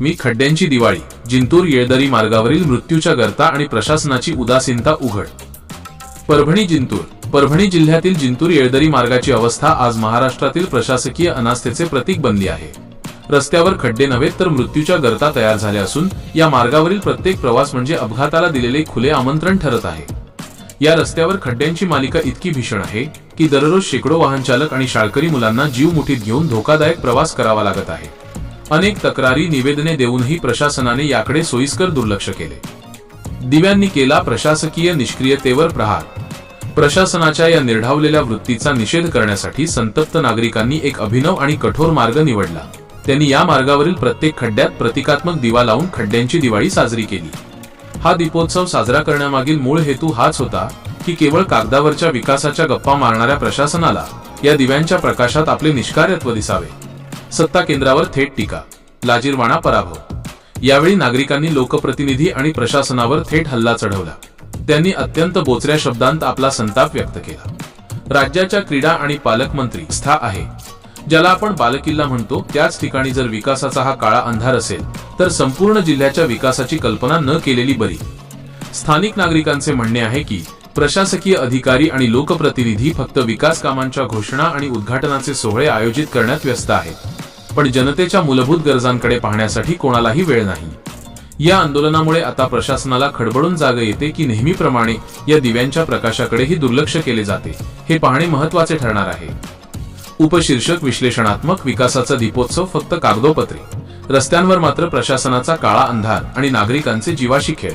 मी खड्ड्यांची दिवाळी जिंतूर येळदरी मार्गावरील मृत्यूच्या गर्ता आणि प्रशासनाची उदासीनता उघड. परभणी जिंतूर परभणी जिल्ह्यातील जिंतूर येळदरी मार्गाची अवस्था आज महाराष्ट्रातील प्रशासकीय अनास्थेचे प्रतीक बनली आहे. रस्त्यावर खड्डे नव्हे तर मृत्यूच्या गर्ता तयार झाल्या असून या मार्गावरील प्रत्येक प्रवास म्हणजे अपघाताला दिलेले खुले आमंत्रण ठरत आहे. या रस्त्यावर खड्ड्यांची मालिका इतकी भीषण आहे की दररोज शेकडो वाहन चालक आणि शाळकरी मुलांना जीव मुठीत घेऊन धोकादायक प्रवास करावा लागत आहे. अनेक तक्रारी निवेदने देऊनही प्रशासनाने याकडे सोयीस्कर दुर्लक्ष केले. दिव्यांनी केला प्रशासकीय निष्क्रियतेवर प्रहार. प्रशासनाच्या या निर्ढावलेल्या वृत्तीचा निषेध करण्यासाठी संतप्त नागरिकांनी एक अभिनव आणि कठोर मार्ग निवडला. त्यांनी या मार्गावरील प्रत्येक खड्ड्यात प्रतिकात्मक दिवा लावून खड्ड्यांची दिवाळी साजरी केली. हा दीपोत्सव साजरा करण्यामागील मूळ हेतू हाच होता की केवळ कागदावरच्या विकासाच्या गप्पा मारणाऱ्या प्रशासनाला या दिव्यांच्या प्रकाशात आपले निष्कार्यत्व दिसावे. सत्ता केंद्रावर थेट टीका. लाजीरवाणा पराभव. यावेळी नागरिकांनी लोकप्रतिनिधी आणि प्रशासनावर थेट हल्ला चढवला. त्यांनी अत्यंत बोचऱ्या शब्दांत आपला संताप व्यक्त केला. राज्याच्या क्रीडा आणि पालकमंत्री स्था आहे. ज्याला आपण बालकिल्ला म्हणतो त्याच ठिकाणी जर विकासाचा हा काळा अंधार असेल तर संपूर्ण जिल्ह्याच्या विकासाची कल्पना न केलेली बरी. स्थानिक नागरिकांचे म्हणणे आहे की प्रशासकीय अधिकारी आणि लोकप्रतिनिधी फक्त विकास कामांच्या घोषणा आणि उद्घाटनाचे सोहळे आयोजित करण्यात व्यस्त आहेत. पण जनतेच्या मूलभूत गरजांकडे पाहण्यासाठी कोणालाही वेळ नाही. या आंदोलनामुळे आता प्रशासनाला खडबडून जाग येते की नेहमीप्रमाणे या दिव्यांच्या प्रकाशाकडेही दुर्लक्ष केले जाते हे पाहणे महत्त्वाचे ठरणार आहे. उपशीर्षक विश्लेषणात्मक विकासाचा दीपोत्सव फक्त कागदोपत्री. रस्त्यांवर मात्र प्रशासनाचा काळा अंधार आणि नागरिकांचे जीवाशी खेळ.